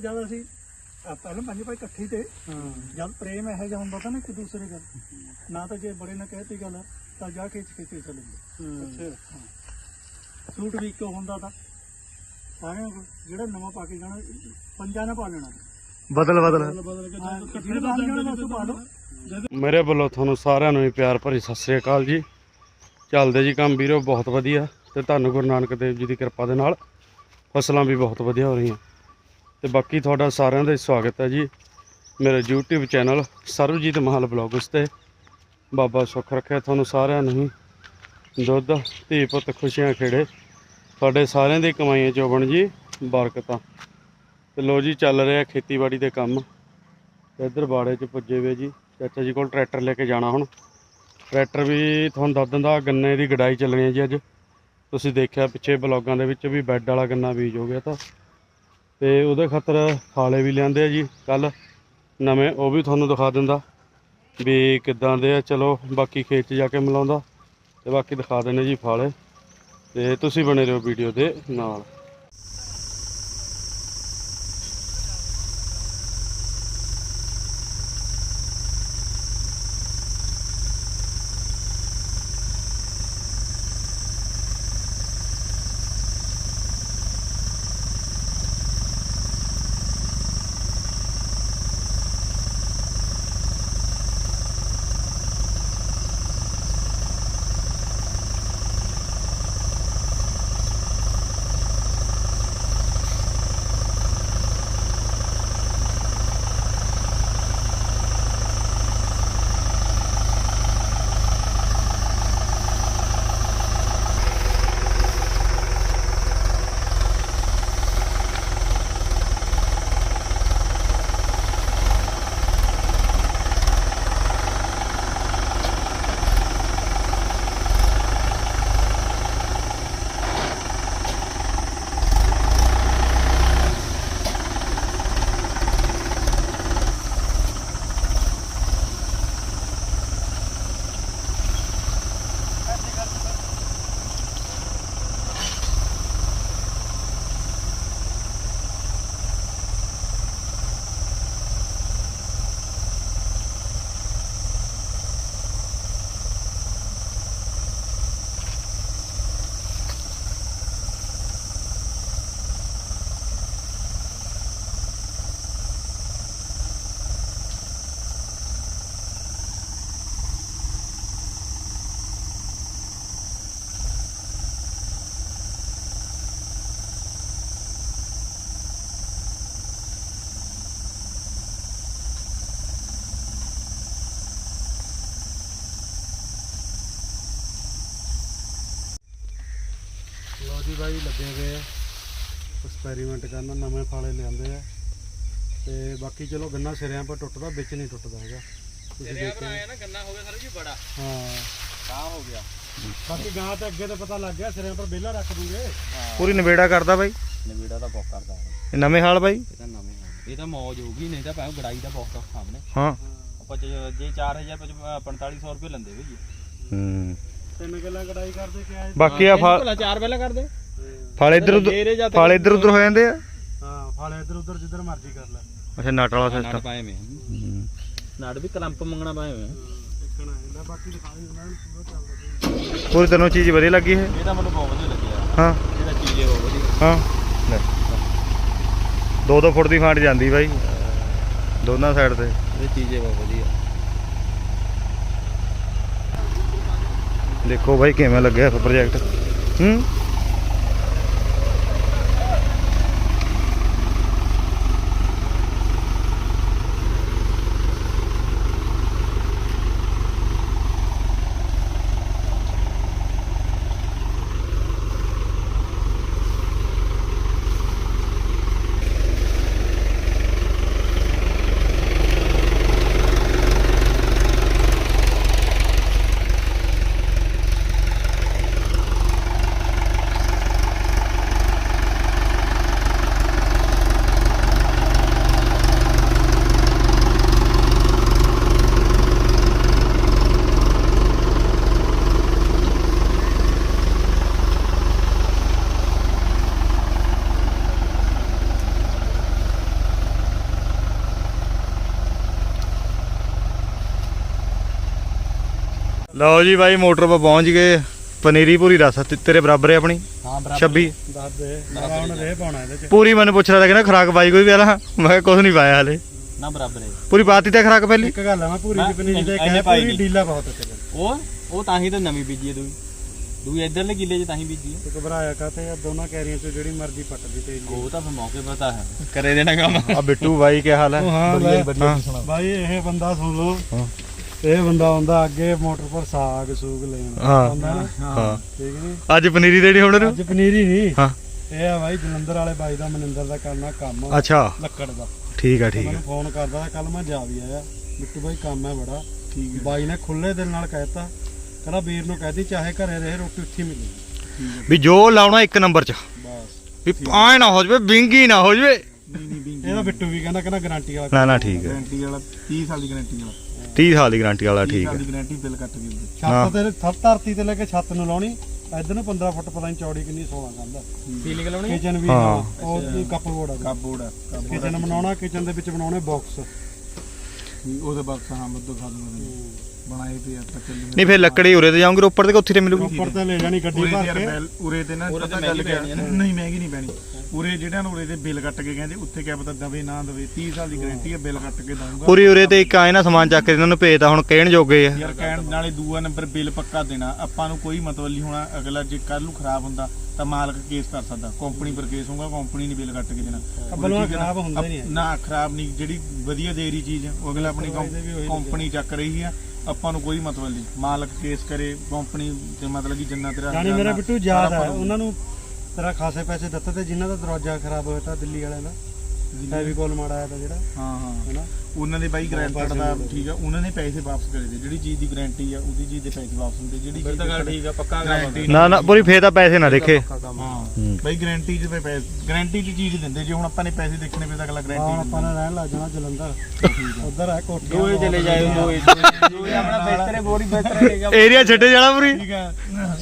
ਜਦ ਅਸੀਂ ਅਹ ਪਹਿਲਾਂ ਪੰਜ ਭਾਈ ਇਕੱਠੇ ਤੇ। ਹਾਂ। ਜਦ ਪ੍ਰੇਮ ਇਹੋ ਜਿਹਾ ਹੁੰਦਾ ਤਾਂ ਨਾ ਇੱਕ ਦੂਸਰੇ ਦਾ। ਨਾ ਤਾਂ ਜੇ ਬੜੇ ਨੇ ਕਹਿਤੀ ਗੱਲ ਤਾਂ ਜਾ ਕੇ ਖੇਤੀ ਚਲੇ ਗਏ ਸੂਟ ਵੀ ਇੱਕੋ ਹੁੰਦਾ ਤਾਂ। ਸਾਰਿਆਂ ਕੋਲ ਜਿਹੜਾ ਨਵਾਂ ਪਾ ਕੇ ਜਾਣਾ ਪੰਜਾਂ ਨੇ ਪਾ ਲੈਣਾ। ਬਦਲ ਬਦਲ। ਕੇ ਮੇਰੇ ਵੱਲੋਂ ਤੁਹਾਨੂੰ ਸਾਰਿਆਂ ਨੂੰ ਹੀ ਪਿਆਰ ਭਰੀ ਸਤਿ ਸ੍ਰੀ ਅਕਾਲ ਜੀ। ਚੱਲਦੇ ਜੀ ਕੰਮ ਵੀਰੋ ਬਹੁਤ ਵਧੀਆ। ਤੇ ਧੰਨ ਗੁਰੂ ਨਾਨਕ ਦੇਵ ਜੀ ਦੀ ਕਿਰਪਾ ਦੇ ਨਾਲ ਫਸਲਾਂ ਵੀ ਬਹੁਤ ਵਧੀਆ ਹੋ ਰਹੀਆਂ। ਤੇ ਬਾਕੀ ਤੁਹਾਡਾ ਸਾਰਿਆਂ ਦਾ ਹੀ ਸਵਾਗਤ ਹੈ ਜੀ। ਮੇਰੇ YouTube channel Sarabjit Mahal blogs ਤੇ ਬਾਬਾ ਸੁੱਖ ਰੱਖਿਆ ਤੁਹਾਨੂੰ ਸਾਰਿਆਂ ਨੂੰ ਹੀ। ਦੁੱਧ, ਧੀ ਪੁੱਤ, ਖੁਸ਼ੀਆਂ ਖੇੜੇ। ਤੁਹਾਡੇ ਸਾਰਿਆਂ ਦੀ ਕਮਾਈਆਂ ਚੋਬਣ ਜੀ, ਬਰਕਤਾਂ। ਤੇ ਲੋ ਜੀ, ਚੱਲ ਰਿਹਾ ਖੇਤੀਬਾੜੀ ਦੇ ਕੰਮ। ਤੇ ਇੱਧਰ ਬਾੜੇ 'ਚ ਪੁੱਜੇ ਵੇ ਜੀ। ਚਾਚਾ ਜੀ ਕੋਲ ਟਰੈਕਟਰ ਲੈ ਕੇ ਜਾਣਾ ਹੁਣ। ਟਰੈਕਟਰ ਵੀ ਤੁਹਾਨੂੰ ਦੱਸ ਦਿੰਦਾ, ਗੰਨੇ ਦੀ ਗਡਾਈ ਚੱਲਣੀ ਹੈ ਜੀ ਅੱਜ। ਤੁਸੀਂ ਦੇਖਿਆ ਪਿੱਛੇ ਬਲੌਗਾਂ ਦੇ ਵਿੱਚ ਵੀ ਬੈੱਡ ਵਾਲਾ ਗੰਨਾ ਬੀਜ ਹੋ ਗਿਆ ਤਾਂ। ਤੇ ਉਹਦੇ ਖਾਤਰ ਫਾਲੇ ਵੀ ਲਿਆਂਦੇ ਆ ਜੀ ਕੱਲ ਨਵੇਂ ਉਹ ਵੀ ਤੁਹਾਨੂੰ ਦਿਖਾ ਦਿੰਦਾ ਵੀ ਕਿੱਦਾਂ ਦੇ ਆ। ਚਲੋ, ਬਾਕੀ ਖੇਤ 'ਚ ਜਾ ਕੇ ਮਿਲਾਉਂਦਾ ਤੇ ਬਾਕੀ ਦਿਖਾ ਦਿੰਦੇ ਜੀ ਫਾਲੇ। ਤੇ ਤੁਸੀਂ ਬਣੇ ਰਹੋ ਵੀਡੀਓ ਦੇ ਨਾਲ। ਲੋ ਜੀ ਬਾਈ ਲੱਗੇ ਹੋਏ ਆ। ਐਕਸਪੈਰੀਮੈਂਟ ਕਰਨ ਨਵੇਂ ਫਾਲੇ ਲਿਆਂਦੇ ਆ। ਤੇ ਬਾਕੀ ਚਲੋ ਗੰਨਾ ਸਿਰਿਆਂ ਪਰ ਟੁੱਟਦਾ ਵਿੱਚ ਨਹੀਂ ਟੁੱਟਦਾ ਹੈਗਾ। ਤੁਸੀਂ ਦੇਖਿਆ ਨਾ ਗੰਨਾ ਹੋ ਗਿਆ ਸਰ ਜੀ ਬੜਾ। ਹਾਂ। ਕਾ ਹੋ ਗਿਆ। ਬਾਕੀ ਗਾਂ ਤੇ ਅੱਗੇ ਤੇ ਪਤਾ ਲੱਗ ਗਿਆ ਸਿਰਿਆਂ ਪਰ ਵਿਹਲਾ ਰੱਖ ਦੂੰਗੇ। ਪੂਰੀ ਨਵੇੜਾ ਕਰਦਾ ਬਾਈ? ਨਵੀੜਾ ਤਾਂ ਬਹੁਤ ਕਰਦਾ ਇਹ ਨਵੇਂ ਹਾਲ ਬਾਈ? ਇਹ ਤਾਂ ਨਵੇਂ ਹਨ। ਇਹ ਤਾਂ ਮੌਜ ਹੋਊਗੀ ਨਹੀਂ ਤਾਂ ਭਾਵੇਂ ਗੜਾਈ ਦਾ ਬਹੁਤ ਔਖਾ ਸਾਹਮਣੇ ਹਾਂ। ਆਪਾਂ ਜੇ ਜੇ 4000 4500 ਰੁਪਏ ਲੈਂਦੇ ਵੀ ਜੀ ਹੂੰ। ਤਿੰਨ ਗੱਲਾਂ ਕਢਾਈ ਕਰਦੇ ਕਿਹਾ ਬਾਕੀ ਆ ਫਾ- ਭਲਾ ਚਾਰ ਪਹਿਲਾਂ ਕਰਦੇ? ਫਲ ਇੱਧਰ ਮੇਰੇ ਜਾਂ ਉੱਧਰ ਫਲ ਇੱਧਰ ਉੱਧਰ ਹੋ ਜਾਂਦੇ ਆ? ਹਾਂ ਫਾਲੇ ਇੱਧਰ ਉੱਧਰ ਜਿੱਧਰ ਮਰਜ਼ੀ ਕਰ ਲੈ। ਅੱਛਾ ਨਟ ਵਾਲਾ ਨਾੜ ਸਿਸਟਮ ਪਾਏ ਮੈਂ ਨਾੜ ਵੀ ਕਲੰਪ ਮੰਗਣਾ ਪਾਏ ਹੋਏ ਆ। ਇੱਕਣਾ ਇਹਦਾ ਬਾਕੀ ਦਿਖਾ ਦੇ ਉਹਨਾਂ ਨੂੰ ਪੂਰਾ ਚੱਲਦਾ ਪੂਰੀ ਤੈਨੂੰ ਚੀਜ਼ ਵਧੀਆ ਲੱਗੀ ਇਹ ਇਹ ਤਾਂ ਮੈਨੂੰ ਬਹੁਤ ਵਧੀਆ ਲੱਗਿਆ ਹਾਂ। ਇਹਦਾ ਚੀਜ਼ੇ ਬਹੁਤ ਵਧੀਆ। ਹਾਂ। ਲੈ। 2-2 ਫੁੱਟ ਦੀ ਫਾਂਟ ਜਾਂਦੀ ਬਾਈ। ਦੋਨਾਂ ਸਾਈਡ ਤੇ। ਇਹ ਚੀਜ਼ੇ ਬਹੁਤ ਵਧੀਆ। ਦੇਖੋ ਬਾਈ ਕਿਵੇਂ ਲੱਗਿਆ ਪ੍ਰੋਜੈਕਟ ਹੂੰ? ਲਓ ਜੀ ਬਾਈ ਮੋਟਰ 'ਤੇ ਪਹੁੰਚ ਗਏ। ਪਨੀਰੀ ਪੂਰੀ ਰਸ ਤੇ- ਤੇਰੇ ਬਰਾਬਰ ਹੈ ਆਪਣੀ? ਹਾਂ 26 ਦੱਸ ਦੇ। ਮੈਂ ਹੁਣ ਰੇ ਪਾਉਣਾ ਇਹਦੇ ਚ। ਪੂਰੀ ਮੈਨੂੰ ਪੁੱਛ ਰਿਹਾ ਤਾਂ ਕਹਿੰਦਾ ਖਰਾਕ ਪਾਈ ਕੋਈ ਪਹਿਲਾਂ ਮੈਂ ਕਿਹਾ ਕੁਝ ਨਹੀਂ ਪਾਇਆ ਹਲੇ। ਨਾ ਬਰਾਬਰ ਹੈ। ਪੂਰੀ ਪਾਤੀ ਤੇ ਖਰਾਕ ਪਹਿਲੀ? ਇੱਕ ਗੱਲ ਆ ਮੈਂ ਪੂਰੀ ਦੀ ਪਨੀਰੀ ਦੇ ਕਹਿ ਪੂਰੀ। ਡੀਲਾ ਬਹੁਤ ਚੱਲੇ ਉਹ ਉਹ ਤਾਂ ਹੀ ਤਾਂ ਨਵੀਂ ਬੀਜੀ ਹੈ ਦੂਈ। ਦੂਈ ਇਧਰਲੇ ਕਿੱਲੇ 'ਚ ਤਾਂ ਹੀ ਬੀਜੀ ਹੈ ਤੇ ਘਬਰਾਇਆ ਕਾਤੇ ਆ ਦੋਨਾਂ ਕੈਰੀਆਂ ਚ ਜਿਹੜੀ ਮਰਜ਼ੀ ਪੱਟਦੀ ਤੇ ਉਹ ਤਾਂ ਫਿਰ ਮੌਕੇ ਪਤਾ ਹੈ। ਕਰੇ ਦੇਣਾ ਕੰਮ। ਆ ਬਿੱਟੂ ਬਾਈ ਕੀ ਹਾਲ ਹੈ? ਹਾਂ ਬਾਈ ਇਹ ਬੰਦਾ ਸੁਣ ਲਓ। ਹਾਂ। ਇਹ ਬੰਦਾ ਆਉਂਦਾ ਅੱਗੇ ਮੋਟਰ ਪਰ ਸਾਗ ਸੂਗ ਲੈਣ। ਹਾਂ। ਆਉਂਦਾ ਨਾ? ਹਾਂ। ਠੀਕ ਨਹੀਂ? ਅੱਜ ਪਨੀਰੀ ਦੇਣੀ ਹੁਣ ਨੂੰ ਅੱਜ ਪਨੀਰੀ ਨਹੀਂ। ਹਾਂ। ਇਹ ਆ ਬਾਈ ਜਲੰਧਰ ਵਾਲੇ ਬਾਈ ਦਾ ਮਨਿੰਦਰ ਦਾ ਕਰਨਾ ਕੰਮ। ਅੱਛਾ। ਲੱਕੜ ਦਾ। ਠੀਕ ਆ ਠੀਕ ਆ। ਮੈਨੂੰ ਫੋਨ ਕਰਦਾ ਕੱਲ ਮੈਂ ਜਾ ਵੀ ਆਇਆ। ਬਿੱਟੂ ਬਾਈ ਕੰਮ ਹੈ ਬੜਾ। ਠੀਕ ਬਾਈ ਨੇ ਖੁੱਲੇ ਦਿਲ ਨਾਲ ਕਹਿਤਾ। ਕਹਿੰਦਾ ਵੀਰ ਨੂੰ ਕਹਿਦੀ ਚਾਹੇ ਘਰੇ ਰਹੇ ਰੋਟੀ ਉੱਥੇ ਹੀ ਮਿਲੇਗੀ। ਵੀ ਜੋ ਲਾਉਣਾ ਇੱਕ ਨੰਬਰ 'ਚ। ਬਸ। ਵੀ ਆਏ ਨਾ ਹੋ ਜਵੇ ਬਿੰਗੀ ਨਾ ਹੋ ਜਵੇ। ਇਹਦਾ ਬਿੱਟੂ ਵੀ ਕਹਿੰਦਾ ਕਹਿੰਦਾ ਗਾਰੰਟੀ ਵਾਲਾ ਨਾ ਨਾ ਠੀਕ ਹੈ ਗਾਰੰਟੀ ਵਾਲਾ 30 ਸਾਲ ਦੀ ਗਾਰੰਟੀ ਵਾਲਾ। 30 ਸਾਲ ਦੀ ਗਾਰੰਟੀ ਵਾਲਾ 30 ਠੀਕ ਹੈ। ਦੀ ਗਾਰੰਟੀ ਬਿੱਲ ਕੱਟ ਕੇ ਦਿੰਦੇ ਛੱਤ ਤੇ ਥਰ ਧਰਤੀ ਤੇ ਲੈ ਕੇ ਛੱਤ ਨੂੰ ਲਾਉਣੀ ਇਧਰ ਨੂੰ 15 ਫੁੱਟ ਪਤਾ ਨਹੀਂ ਚੌੜੀ ਕਿੰਨੀ 16 ਕੰਦਾ ਫੀਲਿੰਗ ਲਾਉਣੀ? ਕਿਚਨ ਵੀ ਹਾਂ। ਉਹ ਕੱਪ ਬੋਰਡ ਆ ਕਾਬੋਰਡ ਆ ਕਿਚਨ ਬਣਾਉਣਾ ਕਿਚਨ ਦੇ ਵਿੱਚ ਬਣਾਉਣੇ ਬਾਕਸ ਉਹਦੇ ਹਾਂ ਦੂੰਗਾ ਬਣਾਏ ਪਏ ਆ ਤਾਂ ਚੱਲੀ ਨਹੀਂ ਫਿਰ ਲੱਕੜੀ ਉਰੇ ਤੇ ਜਾਉਂਗੇ ਉੱਪਰ ਤੇ ਕਿ ਉੱਥੇ ਤੇ ਮਿਲੂਗੀ ਉੱਪਰ ਤੇ ਲੈ ਜਾਣੀ ਗੱਡੀ ਉਰੇ ਤੇ ਭਰ ਕੇ। ਬਿੱਲ ਉਰੇ ਤੇ ਨਾ ਪਤਾ ਗੱਲ ਆ ਕਿਆ ਨਹੀਂ ਮਹਿੰਗੀ ਨਹੀਂ ਪੈਣੀ। ਉਰੇ ਜਿਹੜਿਆਂ ਨੂੰ ਉਰੇ ਦੇ ਬਿੱਲ ਕੱਟ ਕੇ ਕਹਿੰਦੇ ਉੱਥੇ ਕਿਆ ਪਤਾ ਦਵੇ ਨਾ ਦਵੇ 30 ਸਾਲ ਦੀ ਗਾਰੰਟੀ ਹੈ ਬਿੱਲ ਕੱਟ ਕੇ ਦਊਂਗਾ। ਪੂਰੀ ਉਰੇ ਤੇ ਇੱਕ ਆਏ ਨਾ ਸਮਾਨ ਚੱਕ ਕੇ ਇਹਨਾਂ ਨੂੰ ਭੇਜਦਾ ਹੁਣ ਕਹਿਣ ਜੋਗੇ ਆ। ਯਾਰ ਕਹਿਣ ਨਾਲੇ ਦੂਆ ਨੰਬਰ ਬਿੱਲ ਪੱਕਾ ਦੇਣਾ। ਆਪਾਂ ਨੂੰ ਕੋਈ ਮਤਲਬ ਨਹੀਂ ਹੋਣਾ ਅਗਲਾ ਜੇ ਕੱਲ ਨੂੰ ਖਰਾਬ ਹੁੰਦਾ ਤਾਂ ਮਾਲਕ ਕੇਸ ਕਰ ਸਕਦਾ। ਕੰਪਨੀ ਪਰ ਕੇਸ ਹੋਊਗਾ ਕੰਪਨੀ ਨੇ ਬਿੱਲ ਕੱਟ ਕੇ ਦੇਣਾ। ਨਾ? ਖਰਾਬ ਹੁੰਦਾ ਨਹੀਂ। ਨਾ ਖਰਾਬ ਨਹੀਂ ਜਿਹੜੀ ਵਧੀਆ ਦੇ ਰਹੀ ਚੀਜ਼ ਉਹ ਅਗਲਾ ਆਪਣੀ ਕੰਪਨੀ ਚੱਕ ਰਹੀ ਆ। ਆਪਾਂ ਨੂੰ ਕੋਈ ਮਤਲਬ ਨਹੀਂ। ਮਾਲਕ ਕੇਸ ਕਰੇ ਕੰਪਨੀ ਤੇ ਮਤਲਬ ਕਿ ਜਿੰਨਾ ਤੇਰਾ ਜਾਨੀ ਮੇਰਾ ਬਿੱਟੂ ਯਾਦ ਭਰੂ। ਉਹਨਾਂ ਨੂੰ ਤੇਰਾ ਖਾਸੇ ਪੈਸੇ ਦਿੱਤੇ ਤੇ ਜਿਨ੍ਹਾਂ ਦਾ ਦਰਵਾਜ਼ਾ ਖਰਾਬ ਹੋਇਆ ਤਾਂ ਦਿੱਲੀ ਵਾਲਿਆਂ ਦਾ। ਫੈਵੀਕੋਲ ਮਾੜਾ ਆਇਆ ਤਾਂ ਜਿਹੜਾ। ਹਾਂ ਹਾਂ। ਹੈਨਾ? ਉਹਨਾਂ ਦੇ ਬਾਈ ਗਾਰੰਟੀ ਪੈਸੇ ਦਾ ਦੇ ਠੀਕ ਆ ਉਹਨਾਂ ਨੇ ਪੈਸੇ ਵਾਪਸ ਕਰੇ ਦੇ। ਜਿਹੜੀ ਚੀਜ਼ ਦੀ ਗਾਰੰਟੀ ਆ ਉਹਦੀ ਚੀਜ਼ ਦੇ ਪੈਸੇ ਵਾਪਸ ਹੁੰਦੇ। ਜਿਹੜੀ ਚੀਜ਼ ਤਾਂ ਗੱਲ ਦੇ ਠੀਕ ਆ ਪੱਕਾ ਗਾਰੰਟੀ ਨਾ ਨਾ ਪੂਰੀ ਫੇਰ ਤਾਂ ਪੈਸੇ ਨਾ ਦੇਖੇ। ਹਾਂ। ਬਾਈ ਗਾਰੰਟੀ ਚ ਪੈਸੇ ਗਾਰੰਟੀ ਚ ਚੀਜ਼ ਦਿੰਦੇ। ਜੇ ਹੁਣ ਆਪਾਂ ਨੇ ਪੈਸੇ ਦੇਖਣੇ ਪਏ ਤਾਂ ਅਗਲਾ ਹਾਂ ਗਾਰੰਟੀ ਆਪਾਂ ਨੇ ਰਹਿਣ ਲੱਗ ਜਾਣਾ ਜਲੰਧਰ। ਉਧਰ ਹੈ ਕੋਠੀ ਦੋਏ ਚਲੇ ਜਾਏ ਦੋਏ ਦੋਏ ਆਪਣਾ ਬਿਹਤਰੇ ਬੋਰੀ ਬਿਹਤਰੇ ਲੈ ਗਿਆ ਏਰੀਆ ਛੱਡੇ ਜਾਣਾ ਪੂਰੀ? ਠੀਕ ਆ।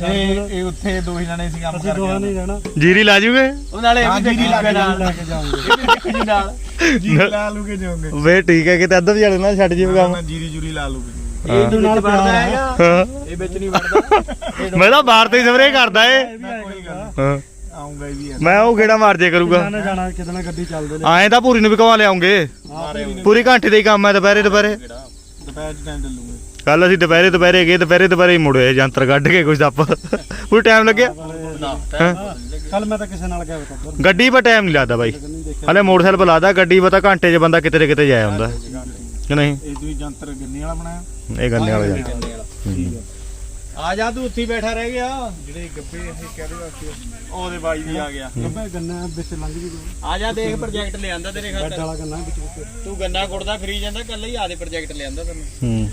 ਇਹ ਇਹ ਉੱਥੇ ਦੋ ਹੀ ਜਣੇ ਸੀ ਕੰਮ ਕਰਕੇ ਨਹੀਂ ਰਹਿਣਾ ਜੀਰੀ ਲਾ ਜੂਗੇ? ਉਹ ਨਾਲੇ ਇਹ ਵੀ ਜੀਰੀ ਲੈ ਕੇ ਜਾਵਾਂਗੇ ਇਹ ਵੀ ਦੇਖੀ ਨਾਲ ਜੀ ਲਾ ਲੂਗੇ ਜਾਓਗੇ ਵੇ ਠੀਕ ਹੈ ਕਿਤੇ ਅੱਧਾ ਵੀ ਜਾਣਾ ਛੱਡ ਜੀਵੇ ਕੰਮ। ਨਾ ਜੀਰੀ ਜੂਰੀ ਲਾ ਲੂਗੇ ਇਹ ਇਹਦੇ ਨਾਲ ਵੜਦਾ ਹੈਗਾ? ਹਾਂ। ਇਹ ਵਿੱਚ ਨਹੀਂ ਵੜਦਾ। ਮੈਂ ਤਾਂ ਬਾਹਰ ਤੇ ਸਵਰੇ ਕਰਦਾ ਏ। ਕੋਈ ਨੀ, ਹਾਂ। ਵੀ ਮੈਂ ਉਹ ਗੇੜਾ ਮਾਰ ਜੇ ਕਰੂਗਾ? ਜਾਣਾ ਜਾਣਾ ਕਿਤੇ ਗੱਡੀ ਚੱਲਦੇ ਨੇ। ਆਏ ਤਾਂ ਪੂਰੀ ਨੂੰ ਵੀ ਘਵਾ ਲਿਆਉਂਗੇ। ਪੂਰੀ ਘੰਟੇ ਦਾ ਹੀ ਕੰਮ ਹੈ ਦੁਪਹਿਰੇ ਦੁਪਹਿਰੇ। ਦੁਪਹਿਰ ਚ ਟਾਈਮ ਚੱਲੂਗੇ ਕੱਲ ਅਸੀਂ ਦੁਪਹਿਰੇ ਦੁਪਹਿਰੇ ਗਏ ਦੁਪਹਿਰੇ ਦੁਪਹਿਰੇ ਹੀ ਮੁੜੇ ਜੰਤਰ ਕੱਢ ਕੇ ਕੁਝ ਦੱਪ ਪੂਰੀ ਟਾਈਮ ਲੱਗਿਆ? ਨਾ ਕੱਲ ਮੈਂ ਤਾਂ ਕਿਸੇ ਨਾਲ ਗਿਆ ਗੱਡੀ 'ਪਰ ਟਾਈਮ ਨਹੀਂ ਲੱਗਦਾ ਬਾਈ। ਦੇਖਿਆ ਹਲੇ ਮੋਟਰਸਾਈਕਲ ਬੁਲਾਦਾ ਗੱਡੀ 'ਪਰ ਤਾਂ ਘੰਟੇ 'ਚ ਬੰਦਾ ਕਿਤੇ ਦੇ ਕਿਤੇ ਜਾਇਆ ਹੁੰਦਾ। ਕਿ ਨਹੀਂ? ਇਹ ਤੁਸੀਂ ਜੰਤਰ ਗੰਨੇ ਵਾਲਾ ਬਣਾਇਆ? ਇਹ ਗੰਨੇ ਵਾਲਾ ਜੰਤਰ। ਆ। ਜਾ ਤੂੰ ਉੱਥੇ ਹੀ ਬੈਠਾ ਰਹਿ ਗਿਆ। ਜਿਹੜੇ ਗੱਬੇ ਇਹ ਕਹਿ ਰਹੇ ਵਾਸਤੇ ਉਹਦੇ ਬਾਈ ਵੀ ਆ ਗਿਆ। ਗੱਬੇ ਗੰਨਾ ਵਿੱਚ ਲੰਘ ਜੀ ਆ ਜਾ ਦੇਖ ਪ੍ਰੋਜੈਕਟ ਲਿਆਂਦਾ ਤੇਰੇ ਬੈੱਡ ਖਾਤਰ ਵਾਲਾ ਗੰਨਾ ਵਿੱਚ ਵਿੱਚ। ਤੂੰ ਗੰਨਾ ਕੁੜਦਾ ਫਰੀ ਜਾਂਦਾ ਕੱਲ ਹੀ ਆਦੇ ਪ੍ਰੋਜੈਕਟ ਲਿਆਂਦਾ ਤੈਨੂੰ। ਹੂੰ।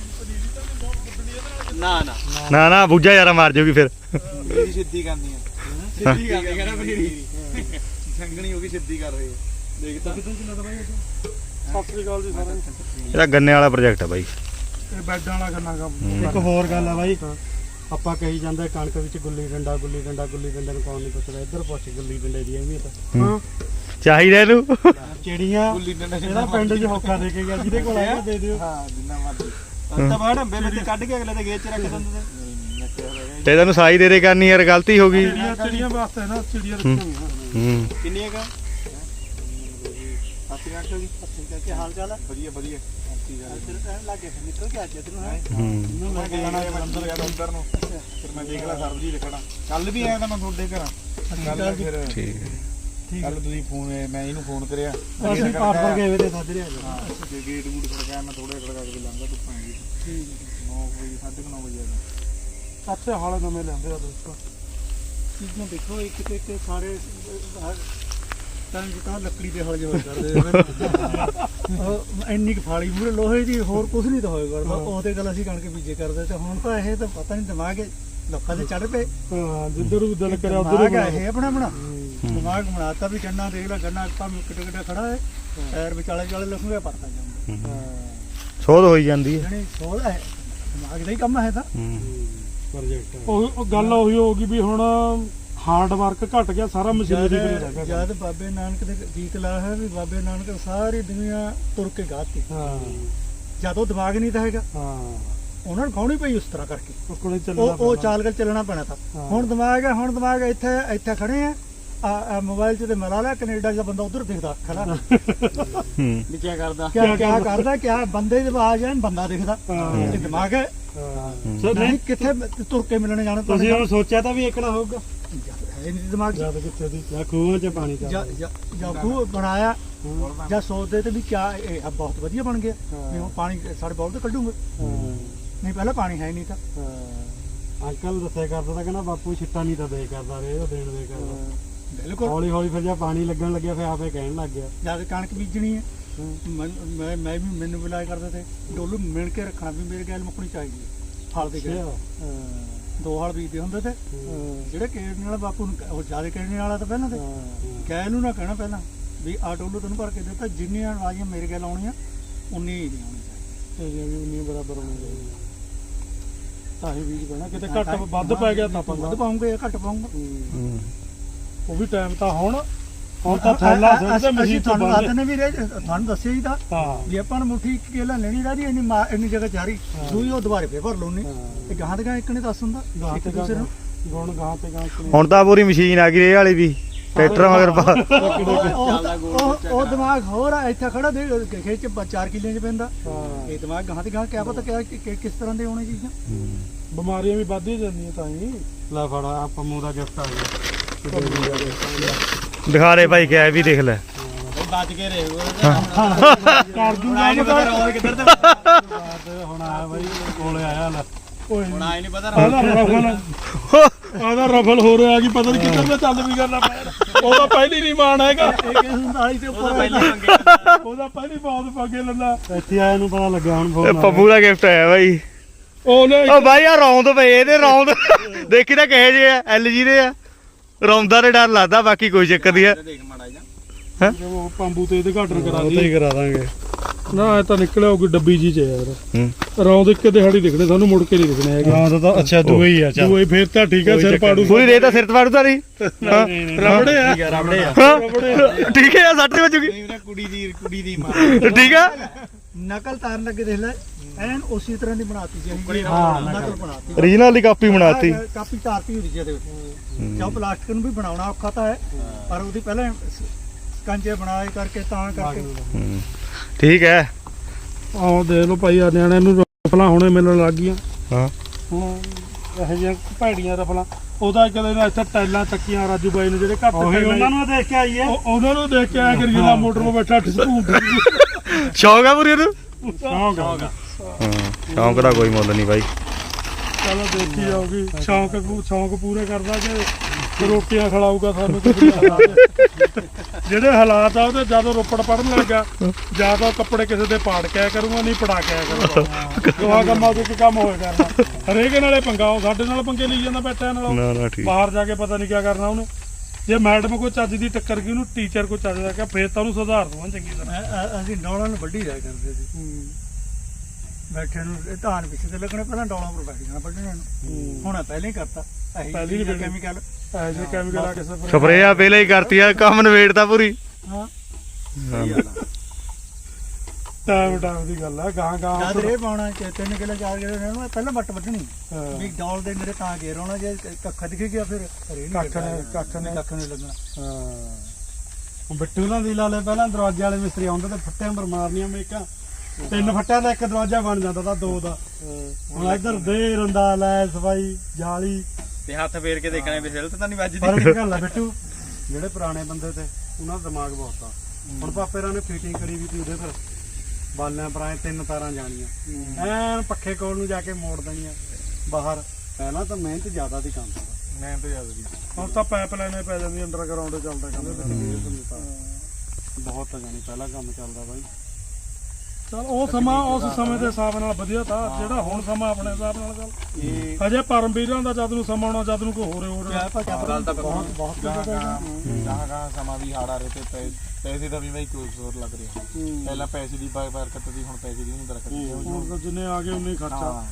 ਨਾ ਨਾ। ਨਾ ਨਾ ਬੁੱਝਾ ਯਾਰਾ ਮਾਰ ਜਾਊਗੀ ਫਿਰ। ਮੇਰੀ ਸਿੱਧੀ ਕਰਨੀ ਆ। ਸਿੱਧੀ ਗੱਲ ਕਹਿੰਦਾ ਫਰੀ ਸੰਗਣੀ ਹੋ ਗਈ ਸਿੱਧੀ ਕਰ ਰਹੀ ਹੈ। ਦੇਖ ਤਾਂ। ਸਤਿ ਸ੍ਰੀ ਅਕਾਲ ਜੀ ਸਾਰਿਆਂ ਨੂੰ। ਇਹਦਾ ਗੰਨੇ ਵਾਲਾ ਪ੍ਰੋਜੈਕਟ ਹੈ ਬਾਈ। ਇਹ ਬੈੱਡ ਵਾਲਾ ਗੰਨਾ ਕੰਮ ਇੱਕ ਹੋਰ ਗੱਲ ਆ ਬਾਈ। ਆਪਾਂ ਕਹੀ ਜਾਂਦੇ ਕਣਕ ਵਿੱਚ ਗੁੱਲੀ ਡੰਡਾ ਗੁੱਲੀ ਡੰਡਾ ਗੁੱਲੀ ਡੰਡਾ ਨੂੰ ਕੌਣ ਨਹੀਂ ਪੁੱਛਦਾ। ਇੱਧਰ ਪੁੱਛ ਗੁੱਲੀ ਡੰਡੇ ਦੀ ਅਹਿਮੀਅਤ ਹਾਂ। ਚਾਹੀਦਾ ਇਹਨੂੰ? ਚਿੜੀਆਂ ਗੁੱਲੀ ਡੰਡਾ ਇਹਦਾ ਪਿੰਡ 'ਚ ਹੋਕਾ ਦੇ ਕੇ ਗਿਆ ਜਿਹਦੇ ਕੋਲ ਆਇਆ ਦੇ ਦਿਓ। ਹਾਂ ਜਿੰਨਾ ਮਰਜ਼ੀ। ਤਾਂ ਬਾੜ ਅੰਬੇ ਵਿੱਚ ਕੱਢ ਕੇ ਅਗਲੇ ਦੇ ਗੇਚ ਰੱਖ ਦਿੰਦੇ ਤੇ ਤੈਨੂੰ ਸਾਈ ਦੇ ਦੇ ਕਰਨੀ ਯਾਰ ਗਲਤੀ ਹੋ ਗਈ। ਚਿੜੀਆਂ ਚਿੜੀਆਂ ਵਾਸਤੇ ਨਾ ਚਿੜੀਆਂ ਰੱਖੀਆਂ ਹੋਈਆਂ। ਹੂੰ ਕਿੰਨੀ ਹੈਗਾ ਸਤਿ ਸ਼੍ਰੀ ਅਕਾਲ ਜੀ ਕੀ ਹਾਲ ਚਾਲ ਹੈ ਵਧੀਆ ਵਧੀਆ। ਆ ਤੇਰੇ ਕਹਿਣ ਲੱਗੇ ਨਿਕਲ ਕੇ ਅੱਜ ਤੈਨੂੰ ਹੈ? ਹੂੰ। ਮੈਂ ਕਿ ਜਾਣਾ ਜਲੰਧਰ ਗਿਆ ਅੰਦਰ। ਨੂੰ ਫਿਰ ਮੈਂ ਦੇਖ ਲਾ ਸਰਬਜੀ ਲਿਖਣਾ ਕੱਲ ਵੀ ਆਇਆ ਤਾਂ ਮੈਂ ਤੁਹਾਡੇ ਘਰ। ਕੱਲ ਫਿਰ ਠੀਕ। ਹੈ ਕੱਲ ਤੁਸੀਂ ਫੋਨ ਮੈਂ ਇਹਨੂੰ ਫੋਨ ਕਰਿਆ। ਅਸੀਂ ਪਾਠ ਪਰ ਗਏ ਤੇ ਸਾਜਰੇ ਆ। ਹਾਂ ਤੇ ਗੇਟ ਗੂਟ ਖੜਕਾਇਆ ਮੈਂ ਥੋੜੇ ਖੜਕਾ ਕੇ ਲੰਘਾ ਤੂੰ ਪਾਏਗੀ ਠੀਕ 9 ਵਜੇ 9:30 ਵਜੇ ਆ। ਅੱਛੇ ਹਾਲ ਨਵੇਂ ਲੈਂਦੇ ਆ ਦੋਸਤੋ। ਚੀਜ਼ਾਂ ਦੇਖੋ ਇੱਕ ਤੇ ਇੱਕ ਸਾਰੇ ਤਾਂ ਜਿੱਦਾਂ ਲੱਕੜੀ ਦੇ ਹਲ ਜਿਹਾ ਕਰਦੇ ਉਹ ਇੰਨੀ ਕੁ ਫਾਲੀ ਮੂਰੇ ਲੋਹੇ ਦੀ ਹੋਰ ਕੁਝ ਨਹੀਂ ਤਾਂ ਹੋਏ ਕਰਦਾ ਉਹ ਤੇ ਗੱਲ ਅਸੀਂ ਕਣਕ ਬੀਜੇ ਕਰਦੇ ਤੇ ਹੁਣ ਤਾਂ ਇਹ ਤਾਂ ਪਤਾ ਨਹੀਂ ਦਿਮਾਗ ਲੋਕਾਂ ਦੇ ਚੜ ਪਏ। ਹਾਂ ਜਿੱਧਰ ਵੀ ਦਿਲ ਕਰਿਆ ਉਧਰ ਇਹ ਆਪਣਾ ਆਪਣਾ। ਦਿਮਾਗ ਬਣਾਤਾ ਵੀ ਗੰਨਾ ਦੇਖ ਲੈ ਗੰਨਾ ਭਾਵੇਂ ਕਿਤੇ ਕਿਤੇ ਖੜਾ ਹੈ। ਪੈਰ ਵਿਚਾਲੇ ਵਿਚਾਲੇ ਲੱਗੂਗਾ ਪਰਤਾ ਜਾਂਦਾ। ਹਾਂ। ਸੋਧ ਹੋਈ ਜਾਂਦੀ ਹੈ। ਜਣੀ ਸੋਲ ਹੈ। ਦਿਮਾਗ ਦਾ ਹੀ ਕੰਮ ਹੈ ਤਾਂ। ਹੂੰ। ਪ੍ਰੋਜੈਕਟ ਉਹ ਉਹ ਗੱਲ ਉਹੀ ਹੋ ਗਈ ਵੀ ਹੁਣ ਹਾਰਡ ਵਰਕ ਘਟ ਗਿਆ ਸਾਰਾ ਮਸ਼ੀਨਰੀ ਤੇ ਰਹਿ ਗਿਆ ਜਦ ਬਾਬੇ ਨਾਨਕ ਦੇ ਗੀਤ ਲਾ ਹੈ ਵੀ ਬਾਬੇ ਨਾਨਕ ਸਾਰੀ ਦੁਨੀਆ ਤੁਰ ਕੇ ਗਾਤੀ ਹਾਂ। ਜਦੋਂ ਦਿਮਾਗ ਨਹੀਂ ਤਾਂ ਹੈਗਾ। ਹਾਂ। ਉਹਨਾਂ ਨੂੰ ਖਾਣੀ ਪਈ ਉਸ ਤਰ੍ਹਾਂ ਕਰਕੇ। ਕੋਲੇ ਚੱਲਣਾ ਉਹ। ਚਾਲ ਕੇ ਚੱਲਣਾ ਪੈਣਾ ਤਾਂ। ਹਾਂ। ਹੁਣ ਦਿਮਾਗ ਹੈ ਹੁਣ ਦਿਮਾਗ ਹੈ, ਇੱਥੇ ਇੱਥੇ ਖੜੇ ਆ। ਆ ਮੋਬਾਈਲ 'ਚ ਤੇ ਮਿਲਾ ਲਿਆ ਕੈਨੇਡਾ ਦਾ ਬੰਦਾ ਉਧਰ ਦਿਖਦਾ ਖੜਾ। ਹੂੰ। ਵੀ ਕੀ ਕਰਦਾ? ਕਿਆ ਕਿਆ ਕਰਦਾ ਕਿਆ ਬੰਦੇ ਦੀ ਆਵਾਜ਼ ਹੈ ਬੰਦਾ ਦਿਖਦਾ। ਹਾਂ। ਦਿਮਾਗ ਹੈ। ਹਾਂ। ਸੋ ਨਹੀਂ ਕਿੱਥੇ ਤੁਰ ਕੇ ਮਿਲਣੇ ਜਾਣਾ ਤੁਸੀਂ ਹੁਣ ਸੋਚਿਆ ਤਾਂ ਵੀ ਇਕਣਾ ਹੋਊਗਾ। ਹੈ ਨਹੀਂ ਦਿਮਾਗ। ਜਦ ਕਿੱਥੇ ਦੀ ਜਾਂ ਖੂਹਾਂ 'ਚ ਪਾਣੀ ਜਾਂ ਚੱਲਦਾ। ਜਾਂ- ਜਾਂ ਖੂਹ ਬਣਾਇਆ ਜਾਂ ਸੋਚਦੇ ਤੇ ਵੀ ਕਿਆ ਇਹ ਬਹੁਤ ਵਧੀਆ ਬਣ ਗਿਆ। ਵੀ ਹੁਣ ਪਾਣੀ ਸਾਡੇ ਬੌਲ ਤੇ ਕੱਢੂਗੇ। ਨਹੀਂ ਪਹਿਲਾਂ ਪਾਣੀ ਹੈ ਨਹੀਂ ਤਾਂ। ਅੰਕਲ ਦੱਸਿਆ ਕਰਦਾ ਤਾਂ ਕਹਿੰਦਾ ਬਾਪੂ ਛਿੱਟਾ ਨਹੀਂ ਤਾਂ ਦੇ ਕਰਦਾ ਰੇ ਉਹ ਦੇਣ ਦੇ ਕਰਦਾ। ਬਿਲਕੁਲ। ਹੌਲੀ ਹੌਲੀ ਫਿਰ ਜਦ ਪਾਣੀ ਲੱਗਣ ਲੱਗਿਆ ਫਿਰ ਆਪੇ ਕਹਿਣ ਲੱਗ ਗਿਆ। ਜਦ ਕਣਕ ਬੀਜਣੀ ਹੈ। ਮੈਂ ਮੈਂ ਮੈਂ ਵੀ ਮੈਨੂੰ ਬੁਲਾਇਆ ਕਰਦੇ ਤੇ ਡੋਲੂ ਮਿਣ ਕੇ ਰੱਖਣਾ ਵੀ ਮੇਰੇ ਗੱਲ ਮੁੱਕਣੀ ਚਾਹੀਦੀ ਹੈ ਹਲ ਦੇ ਕੇ ਦੋ ਹਲ ਬੀਜਦੇ ਹੁੰਦੇ ਤੇ ਜਿਹੜੇ ਕੇੜਨੇ ਵਾਲਾ ਬਾਪੂ ਨੂੰ ਉਹ ਜ਼ਿਆਦਾ ਕੇੜਨੇ ਵਾਲਾ ਤਾਂ ਪਹਿਲਾਂ ਤੇ ਕਹਿ ਨੂੰ ਨਾ ਕਹਿਣਾ ਪਹਿਲਾਂ ਵੀ ਆ ਡੋਲੂ ਤੈਨੂੰ ਭਰ ਕੇ ਦਿੱਤਾ ਜਿੰਨੀਆਂ ਆਵਾਜ਼ੀਆਂ ਮੇਰੇ ਗੱਲ ਆਉਣੀਆਂ ਉਨੀ ਹੀ ਆਉਣੀ ਚਾਹੀਦੀ ਵੀ ਉਨੀ ਬਰਾਬਰ ਹੋਣੀ ਚਾਹੀਦੀ ਤਾਂ ਹੀ ਬੀਜ ਪੈਣਾ ਕਿਤੇ ਘੱਟ ਵੱਧ ਪੈ ਗਿਆ ਤਾਂ ਵੱਧ ਪੰਗਾ ਪਾਉਂਗੇ ਜਾਂ ਘੱਟ ਪਾਉਂਗੇ। ਹੂੰ। ਉਹ ਵੀ ਟਾਈਮ ਤਾਂ ਹੁਣ ਹੁਣ ਤਾਂ ਥੈਲਾ ਅ- ਅ- ਮਸ਼ੀਨ ਤੋਂ ਤੁਹਾਨੂੰ ਬੰਦ ਦੱਸਦੇ ਨੇ ਵੀ ਰੇ- ਤੁਹਾਨੂੰ ਦੱਸਿਆ ਹੀ ਤਾਂ ਹਾਂ ਵੀ ਆਪਾਂ ਨੂੰ ਮੁੱਠੀ ਕੇਲਾ ਲੈਣੀ ਰਹੀ ਇੰਨੀ ਮਾ- ਇੰਨੀ ਜਗ੍ਹਾ ਚਾਰੀ ਦੂਈ ਉਹ ਦੁਬਾਰੇ ਫੇਰ ਭਰ ਲਾਉਣੀ ਇਹ ਗਾਂ ਤੇ ਗਾਂ ਇੱਕ ਨੇ ਦੱਸ ਹੁੰਦਾ ਗਾਂ ਇੱਕ ਤੇ ਦੂਸਰੇ ਨੂੰ ਗੁਣ ਗਾਂ ਤੇ ਗਾਂ ਕਰੀ ਹੁਣ ਤਾਂ ਪੂਰੀ ਮਸ਼ੀਨ ਆ ਗਈ ਰੇ ਵਾਲੀ ਵੀ ਟਰੈਕਟਰ ਮਗਰ ਪਾ ਉਹ- ਉਹ- ਉਹ ਉਹ ਦਿਮਾਗ ਹੋਰ ਆ ਇੱਥੇ ਖੜਾ ਦੇ ਖੇਤ ਚ 4 ਕਿੱਲਿਆਂ ਚ ਪੈਂਦਾ ਹਾਂ ਇਹ ਦਿਮਾਗ ਗਾਂ ਤੇ ਗਾਂ ਕਿਆ ਪਤਾ ਕਿਆ ਕਿ- ਕਿ- ਕਿਸ ਤਰ੍ਹਾਂ ਦੇ ਹੋਣੇ ਚੀਜ਼ਾਂ ਬਿਮਾਰੀਆਂ ਵੀ ਵੱਧ ਹੀ ਜਾਂਦੀਆਂ ਤਾਂ ਹੀ ਲੈ ਫੜਾ ਆ ਪੰਮੂ ਦਾ ਗਿਫਟ ਆ ਗਿਆ ਦਿਖਾ ਰਹੇ ਭਾਈ ਕਿਆ ਇਹ ਵੀ ਦੇਖ ਲੈ। ਉਹ ਬਚ ਕੇ ਰਹੇ ਕਰ ਦੂੰਗਾ ਕਿੱਧਰ ਤੇ ਹੁਣ ਆਇਆ ਬਾਈ ਕੋਲੇ ਆਇਆ ਲੈ ਓਏ ਹੁਣ ਆਈ ਨਹੀਂ ਪਤਾ ਆਦਾ ਰਫਲ। ਆਦਾ ਰਫਲ ਹੋ ਰਿਹਾ ਕਿ ਪਤਾ ਨਹੀਂ ਕਿੱਧਰ ਦਾ ਚੱਲ ਵੀ ਕਰਨਾ ਪੈਣਾ ਉਹਦਾ ਪਹਿਲੀ ਨਹੀਂ ਮਾਣ ਹੈਗਾ। ਇਹ ਕਿਸ ਹੁੰਦਾ ਤੇ ਉਹ ਤਾਂ ਉੱਪਰ ਪਹਿਲਾਂ ਮੰਗੇ ਉਹਦਾ ਪਹਿਲੀ ਬਹੁਤ ਪੱਗੇ ਲੱਲਾ ਇੱਥੇ ਆਇਆ ਨੂੰ ਪਤਾ ਲੱਗਿਆ ਹੁਣ ਇਹ ਫੋਨ ਪੰਮੂ ਦਾ ਗਿਫਟ ਆਇਆ ਭਾਈ ਉਹਨੇ ਉਹ ਭਾਈ ਆ ਰੌਂਦ ਪਏ ਇਹਦੇ ਰੌਂਦ ਦੇਖੀ ਤਾਂ ਕਹੇ ਜੇ ਆ ਐਲਜੀ ਦੇ ਆ। ਰੌਂਦਾ ਦੇ ਡਰ ਲੱਗਦਾ ਬਾਕੀ ਕੋਈ ਚੱਕਰ ਨਹੀਂ ਆ ਦੇਖ ਮਾੜਾ ਜਾ ਉਹ ਪੰਬੂ ਤੇ ਇਹਦੇ ਘਾਟਰ ਕਰਾ ਉਹ ਦੀ ਕਰਾ ਦਾਂਗੇ। ਨਾ ਇਹ ਤਾਂ ਨਿਕਲਿਆ ਉਹ ਕੋਈ ਡੱਬੀ ਜੀ ਚ ਯਾਰ। ਹੂੰ। ਰੌਂਦ ਇੱਕ ਦਿਹਾੜੀ ਦਿਖਣੇ ਸਾਨੂੰ ਮੁੜ ਕੇ ਨਹੀਂ ਦਿਖਣੇ ਹੈਗੇ। ਹਾਂ ਤਾਂ ਅੱਛਾ ਦੂਏ ਹੀ ਆ ਚੱਲ। ਦੂਏ ਫੇਰ ਤਾਂ ਠੀਕ ਹੈ ਸਿਰ ਪਾੜੂ ਪੂਰੀ ਦੇ ਤਾਂ ਸਿਰ ਤਵਾੜੂ ਤਾਂ ਨਹੀਂ। ਹਾਂ। ਰਬੜੇ ਆ। ਰਬੜੇ ਆ। ਹਾਂ? ਠੀਕ ਹੈ ਆ 60 ਵਜੂਗੀ। ਨਹੀਂ ਵੀਰੇ ਕੁੜੀ ਦੀ ਕੁੜੀ ਦੀ ਮਾਂ। ਠੀਕ ਆ। ਨਕਲ ਤਾਰਨ ਲੱਗੇ ਦੇਖ ਲੈ ਐਨ ਉਸੇ ਤਰ੍ਹਾਂ ਦੀ ਬਣਾਤੀ ਸੀ। ਅਸੀਂ ਹਾਂ, ਨਕਲ ਬਣਾਤੀ। ਓਰੀਜਨਲ ਦੀ ਕਾਪੀ ਬਣਾਤੀ। ਆਹ ਕਾਪੀ ਤਾਰਤੀ ਹੁੰਦੀ ਜਿਹਦੇ ਵਿੱਚ। ਚਾਹ ਪਲਾਸਟਿਕ ਨੂੰ ਵੀ ਬਣਾਉਣਾ ਔਖਾ ਤਾਂ ਹੈ ਪਰ ਉਹਦੀ ਪਹਿਲਾਂ ਕੰਜੇ ਬਣਾਏ ਕਰਕੇ ਤਾਂ ਕਰਕੇ। ਠੀਕ ਹੈ। ਆਹ ਦੇਖ ਲਓ ਭਾਈ ਆ ਨਿਆਣਿਆਂ ਨੂੰ ਰਫਲਾਂ ਹੁਣੇ ਮਿਲਣ ਲੱਗ ਗਈਆਂ। ਹਾਂ। ਹੁਣ ਇਹੋ ਜਿਹੀਆਂ ਭੈੜੀਆਂ ਰਫਲਾਂ। ਉਹਦਾ ਕਦੇ ਨਾ ਇੱਥੇ ਟੈਲਾਂ ਚੱਕੀਆਂ ਰਾਜੂ ਬਾਈ ਨੇ ਜਿਹੜੇ ਘੱਟ ਉਹੀ ਉਹਨਾਂ ਨੂੰ ਦੇਖ ਕੇ ਆਈਏ ਉਹ- ਉਹਨਾਂ ਨੂੰ ਦੇਖ ਕੇ ਆਇਆ ਕਰੀਏ ਨਾ ਮੋਟਰ 'ਤੇ ਬੈਠਾ ਠਸਕੂ ਸ਼ੌਕ ਆ ਪੂਰੀ ਉਹਨੂੰ ਸ਼ੌਂਕ ਆ। ਹਾਂ ਸ਼ੌਂਕ ਦਾ ਕੋਈ ਮੁੱਲ ਨਹੀਂ ਭਾਈ ਚਲੋ ਦੇਖੀ ਜਾਊਗੀ। ਸ਼ੌਂਕ ਸ਼ੌਂਕ ਪੂਰੇ ਕਰਦਾ ਕਿ ਰੋਟੀਆਂ ਖਿਲਾਊਗਾ ਸਾਨੂੰ ਆਦਾ ਜਿਹੜੇ ਹਾਲਾਤ ਆ ਉਹਦੇ ਜਦੋਂ ਰੋਪੜ ਪੜਨ ਲੱਗਾ ਜਾਂ ਤਾਂ ਕੱਪੜੇ ਕਿਸੇ ਦੇ ਪਾੜ ਕੇ ਕਰੂੰਗਾ ਨਹੀਂ ਪੜਾ ਕੇ ਕਰੂੰਗਾ। ਦੋਆ ਕੰਮਾਂ ਦੇ ਇੱਕ ਕੰਮ ਹੋਏ ਕਰਨਾ। ਹਰੇਕ ਨਾਲੇ ਪੰਗਾ ਉਹ ਸਾਡੇ ਨਾਲ ਪੰਗੇ ਲਈ ਜਾਂਦਾ ਬੈਠਿਆਂ ਨਾਲ। ਨਾ ਨਾ ਠੀਕ। ਬਾਹਰ ਜਾ ਕੇ ਪਤਾ ਨਹੀਂ ਕੀ ਕਰਨਾ ਉਹਨੇ। ਜੇ ਮੈਡਮ ਕੋਈ ਚੱਜ ਦੀ ਟੱਕਰ ਗਈ ਉਹਨੂੰ ਟੀਚਰ ਕੋਈ ਚੱਜ ਦਾ ਕਿ ਫੇਰ ਤਾਂ ਉਹਨੂੰ ਸੁਧਾਰ ਦਵਾਂ ਚੰਗੀ ਤਰ੍ਹਾਂ। ਅਸੀਂ ਡੌਲਾਂ ਨੂੰ ਵੱਢੀ ਜਾਇਆ ਕਰਦੇ ਸੀ। ਬੈਠੇ ਨੂੰ ਇਹ ਧਾਨ ਪਿੱਛੇ ਤੇ ਲੱਗਣੇ ਪਹਿਲਾਂ ਡੌਲਾਂ ਪਰ ਬੈਠ ਜਾਣਾ ਵੱਢਣੇ ਨੂੰ। ਹੁਣ ਪਹਿਲਾਂ ਹੀ ਕਰਤਾ। ਪਹਿਲੀ ਵੱਢੀ। ਕੈਮੀਕਲ ਐ ਜੇ ਕੈਮੀਕਲ ਆ ਕੇ ਸਪਰੇ ਸਪਰੇਆ ਪਹਿਲਾਂ ਹੀ ਕਰਤੀ ਆ ਕੰਮ ਨਵੇੜਤਾ ਪੂਰੀ। ਹਾਂ। ਟਾਈਮ ਟਾਈਮ ਦੀ ਗੱਲ ਆ ਗਾਂ ਗਾਂ ਜਦ ਰੇ ਪਾਉਣਾ ਚ ਤਿੰਨ ਕਿਲੋ ਚਾਰ ਕਿਲੋ ਰਹਿਣਾ ਪਹਿਲਾਂ ਵੱਟ ਵੱਢਣੀ। ਵੀ ਡੌਲ ਦੇ ਮੇਰੇ ਤਾਂ ਗੇਰ ਹੋਣਾ ਜੇ ਕੱਖ ਦਿਖ ਗਿਆ ਫਿਰ ਰੇ ਕੱਖ ਨੇ- ਕੱਖ ਨੇ- ਕੱਖ ਨਹੀਂ ਲੱਗਣਾ। ਹਾਂ। ਬਿੱਟੂ ਨਾਲ ਦੀ ਲਾ ਲੈ ਪਹਿਲਾਂ ਦਰਵਾਜ਼ੇ ਵਾਲੇ ਮਿਸਤਰੀ ਆਉਂਦੇ ਤੇ ਫੱਟਿਆਂ ਪਰ ਮਾਰਨੀਆਂ ਮੇਕਾਂ ਤਿੰਨ ਫੱਟਿਆਂ ਦਾ ਇੱਕ ਦਰਵਾਜ਼ਾ ਬਣ ਜਾਂਦਾ ਤਾਂ ਦੋ ਦਾ। ਹੁਣ ਇੱਧਰ ਦੇ ਰੰਦਾ ਲੈ ਸਫ਼ਾਈ ਜਾਲੀ। ਤੇ ਹੱਥ ਫੇਰ ਕੇ ਦੇਖਣਾ ਵੀ ਸਿਲ ਤਾਂ ਨਹੀਂ ਵੱਜਦੀ। ਪਰ ਇੱਕ ਗੱਲ ਆ ਬਿੱਟੂ ਜਿਹੜੇ ਪੁਰਾਣੇ ਬੰਦੇ ਤੇ ਉਹਨਾਂ ਦਾ ਦਿਮਾਗ ਬਹੁਤ ਆ। ਹੁਣ ਪਾਪੇਰਾਂ ਨੇ ਫਿਟਿੰਗ ਕਰੀ ਵੀ ਤੀ ਉਹਦੇ ਫਿਰ ਬਾਲਿਆਂ ਪਰਾਂ ਤਿੰਨ ਤਾਰਾਂ ਜਾਣੀਆਂ। ਐਨ ਪੱਖੇ ਕੋਲ ਨੂੰ ਜਾ ਕੇ ਮੋੜ ਦੇਣੀਆਂ। ਬਾਹਰ ਪਹਿਲਾਂ ਤਾਂ ਮਿਹਨਤ ਜ਼ਿਆਦਾ ਦੀ ਕੰਮ ਸੀ ਮੈਂ ਤਾਂ ਯਾਦ ਨਹੀਂ ਹੁਣ ਤਾਂ ਪਾਈਪ ਲਾਈਨਾਂ ਪੈ ਜਾਂਦੀ ਅੰਡਰਗਰਾਉਂਡ ਚੱਲਦਾ ਕੰਮ ਬਹੁਤ ਤਾਂ ਜਾਣੀ ਪਹਿਲਾਂ ਕੰਮ ਚੱਲਦਾ ਬਾਈ। ਚਲ ਉਹ ਸਮਾਂ ਉਸ ਸਮੇਂ ਦੇ ਹਿਸਾਬ ਨਾਲ ਵਧੀਆ ਤਾਂ ਜਿਹੜਾ ਹੁਣ ਸਮਾਂ ਆਪਣੇ ਹਿਸਾਬ ਨਾਲ ਚੱਲ। ਇਹ ਹਜੇ ਪਰਮਵੀਰਾਂ ਦਾ ਜਦ ਨੂੰ ਸਮਾਂ ਆਉਣਾ ਜਦ ਨੂੰ ਕੋਈ ਹੋਰੇ ਹੋਰ ਪਤਾ ਗੱਲ ਤਾਂ ਬਹੁਤ ਬਹੁਤ ਗਾਹਾਂ ਗਾਹਾਂ ਸਮਾਂ ਵੀ ਹਾੜਾ ਰਹੇ ਤੇ ਪੈਸੇ ਦਾ ਵੀ ਬਈ ਕੋਈ ਜ਼ੋਰ ਲੱਗ ਰਿਹਾ। ਪਹਿਲਾਂ ਪੈਸੇ ਦੀ ਬਾਈ ਬਰਕਤ ਦੀ ਹੁਣ ਪੈਸੇ ਦੀ ਨਹੀਂ ਬਰਕਤ ਦੀ ਹੁਣ ਤਾਂ ਜਿੰਨੇ ਆ ਗਏ ਉਨੇ ਹੀ ਖਰਚਾ। ਹਾਂ।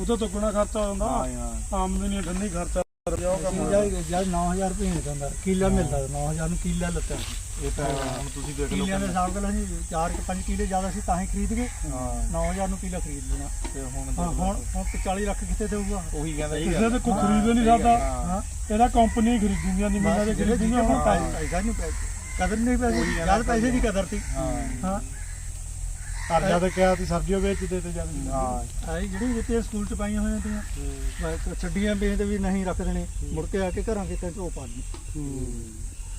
ਉਹ ਤੋਂ ਦੁੱਗਣਾ ਖਰਚਾ ਹੁੰਦਾ। ਹਾਂ ਆਮਦਨੀ ਠੰਡੀ ਖਰਚਾ। ਜਦ 9000 ਰੁਪਏ ਨਹੀਂ ਦਿੰਦਾ। ਕਿੱਲਾ ਮਿਲਦਾ 9000 ਨੂੰ ਕਿੱਲਾ ਲੱਤਾ। ਇਹ ਤਾਂ ਹੁਣ ਤੁਸੀਂ ਦੇਖ ਲਓ ਕਿੱਲਿਆਂ ਦੇ ਹਿਸਾਬ ਨਾਲ ਅਸੀਂ 4 ਕਿ 5 ਕਿੱਲੇ ਜ਼ਿਆਦਾ ਸੀ ਤਾਂ ਹੀ ਖਰੀਦ ਗਏ। ਹਾਂ। 9000 ਨੂੰ ਕਿੱਲਾ ਖਰੀਦ ਲੈਣਾ। ਤੇ ਹੁਣ ਹੁਣ ਹੁਣ ਤੇ 40 ਲੱਖ ਕਿੱਥੇ ਦੇਊਗਾ ਉਹੀ ਕਹਿੰਦਾ ਕਿਸੇ ਤੇ ਕੋਈ ਖਰੀਦ ਨਹੀਂ ਸਕਦਾ। ਇਹਦਾ ਕੰਪਨੀ ਖਰੀਦੂਗੀਆਂ ਨਹੀਂ ਜੇ ਜਿਹੜੇ ਖਰੀਦੂਗੀਆਂ ਹੁਣ ਪੈਸਾ ਨਹੀਂ ਪੈਸਾ ਕਦਰ ਨਹੀਂ ਪੈਸੇ ਜਦ ਪੈਸੇ ਦੀ ਕਦਰ ਸੀ। ਹਾਂ। ਹਾਂ। ਅਰਜਾ ਤੇ ਕਿਹਾ ਤੀ ਸਬਜ਼ੀਆਂ ਵੇਚਦੇ ਤੇ ਜਦ ਹਾਂ। ਆਈ ਜਿਹੜੀ ਜਿੱਤੇ ਸਕੂਲ ਚ ਪਾਈਆਂ ਹੋਈਆਂ ਤੀਆਂ। ਛੱਡੀਆਂ ਵੇਚ ਵੀ ਨਹੀਂ ਰੱਖ ਦੇਣੇ। ਮੁੜ ਕੇ ਆ ਕੇ ਘਰਾਂ ਕਿਤੇ ਉਹ ਪਾ ਦੀ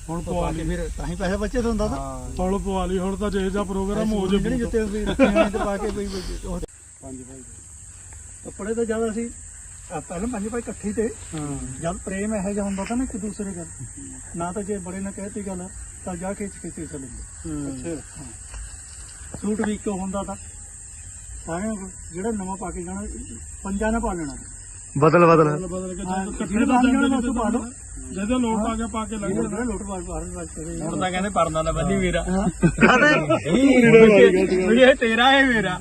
ਹੁਣ ਪਵਾ ਕੇ ਫਿਰ ਤਾਂ ਹੀ ਪੈਸੇ ਬਚੇ ਹੁੰਦਾ ਤਾਂ। ਹਾਂ। ਫਲ ਪਵਾ ਲਈ ਹੁਣ ਤਾਂ ਜਿਹੇ ਜਿਹਾ ਪ੍ਰੋਗਰਾਮ ਹੋ ਜੇ ਜਿਹੜੀ ਜਿੱਤੇ ਵੀ ਰੱਖੇ ਹੋਏ ਤੇ ਪਾ ਕੇ ਉਹ ਪੰਜ ਭਾਈ ਕੱਪੜੇ ਤਾਂ ਜ਼ਿਆਦਾ ਸੀ। ਆ ਪਹਿਲਾਂ ਪੰਜ ਭਾਈ ਇਕੱਠੇ ਤੇ। ਜਦ ਪ੍ਰੇਮ ਇਹੋ ਜਿਹਾ ਹੁੰਦਾ ਤਾਂ ਨਾ ਇੱਕ ਦੂਸਰੇ ਦਾ। ਨਾ ਤਾਂ ਜੇ ਬੜੇ ਨੇ ਕਹਿਤੀ ਗੱਲ ਤਾਂ ਜਾ ਕੇ ਖਿੱਚੇ ਚਲੇ ਅੱਛਾ। ਸੂਟ ਵੀ ਇੱਕੋ ਹੁੰਦਾ ਤਾਂ? ਸਾਰਿਆਂ ਕੋਲ ਜਿਹੜਾ ਨਵਾਂ ਪਾ ਕੇ ਜਾਣਾ ਪੰਜਾਂ ਨੇ ਪਾ ਲੈਣਾ। ਬਦਲ ਬਦਲ। ਬਦਲ ਕੇ ਜਦ ਪੰਜ ਤਾਂ ਜਣੇ ਜਾਂਦੇ ਬਸ ਪਾ ਲਓ। ਲੋਟ ਆ ਗਿਆ ਪਾ ਕੇ ਲੱਗ ਲੋਟ ਕਰੇ ਹੁਣ ਤਾਂ ਕਹਿੰਦੇ ਪਰਨਾ ਦਾ ਬੰਨੀ ਮੇਰਾ ਹਾਂ। ਇਹ ਤੇਰਾ ਹੈ ਮੇਰਾ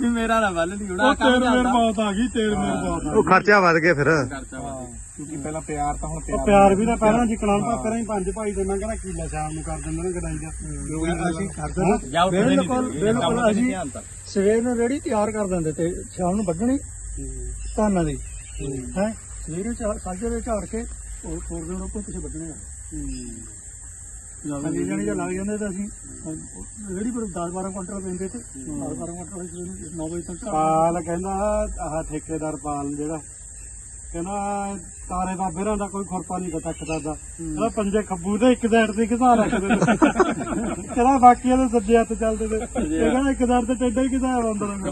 ਵੀ ਮੇਰਾ ਨਾ ਵੱਲ ਨਹੀਂ ਉਹ ਤੇਰ ਮੇਰ ਬਹੁਤ ਆ ਗਈ ਤੇਰ ਮੇਰ ਬਹੁਤ ਆ ਉਹ ਖਰਚਾ ਵੱਧ ਗਿਆ ਫਿਰ। ਕਿਉਂਕਿ ਪਹਿਲਾਂ ਪਿਆਰ ਤਾਂ ਹੁਣ ਉਹ ਪਿਆਰ ਪਿਆਰ ਵੀ ਤਾਂ ਪਹਿਲਾਂ ਜਿਕਣਾ ਨੂੰ ਕਰਾਂ ਹੀ। ਪੰਜ ਭਾਈ ਦੇ ਮੈਂ ਕਹਿੰਦਾ ਕੀਲਾ ਸ਼ਾਮ ਨੂੰ ਕਰ ਦਿੰਦੇ ਨੇ ਗੜਾਈ ਦਾ ਅਸੀਂ ਕਰਦੇ ਨਾ ਬਿਲਕੁਲ ਬਿਲਕੁਲ ਅਸੀਂ ਸਵੇਰ ਨੂੰ ਰੇੜੀ ਤਿਆਰ ਕਰ ਦਿੰਦੇ ਤੇ ਸ਼ਾਮ ਨੂੰ ਵੱਢਣੀ ਧਾਨਾਂ ਦੀ। ਹੈ। ਸਵੇਰੇ ਸਾਜਰੇ ਦੇ ਝਾੜ ਕੇ ਉਹ ਤੋੜ ਦੇਣਾ ਕੋਈ ਪਿੱਛੇ ਵੱਢਣੇ ਆ। ਹਾਂਜੀ ਜਣੇ ਜਾਂ ਲੱਗ ਜਾਂਦੇ ਤਾਂ ਅਸੀਂ ਰੇੜੀ ਪਰ 10 12 ਕੁਇੰਟਲ ਪੈਂਦੇ ਤੇ 10 12 ਕੁਇੰਟਲ ਅਸੀਂ 9 ਵਜੇ ਤੱਕ ਪਾਲ ਕਹਿੰਦਾ ਆਹ ਠੇਕੇਦਾਰ ਪਾਲ ਜਿਹੜਾ ਕਹਿੰਦਾ ਤਾਰੇ ਦਾ ਬਿਰਾਂ ਦਾ ਕੋਈ ਖੁਰਪਾ ਨਹੀਂ ਟੱਕਦਾ ਦਾ ਕਹਿੰਦਾ ਪੰਜੇ ਖੱਬੂ ਦੇ ਇੱਕ ਸਾਈਡ ਤੇ ਘਸਾ ਰੱਖਦੇ ਨੇ ਕਹਿੰਦਾ ਬਾਕੀਆਂ ਦੇ ਸੱਜੇ ਹੱਥ ਚੱਲਦੇ ਨੇ। ਕਹਿੰਦਾ ਇੱਕ ਸਾਈਡ ਤੇ ਟੇਡਾ ਹੀ ਘਸਾ ਹੁੰਦਾ ਨੇ।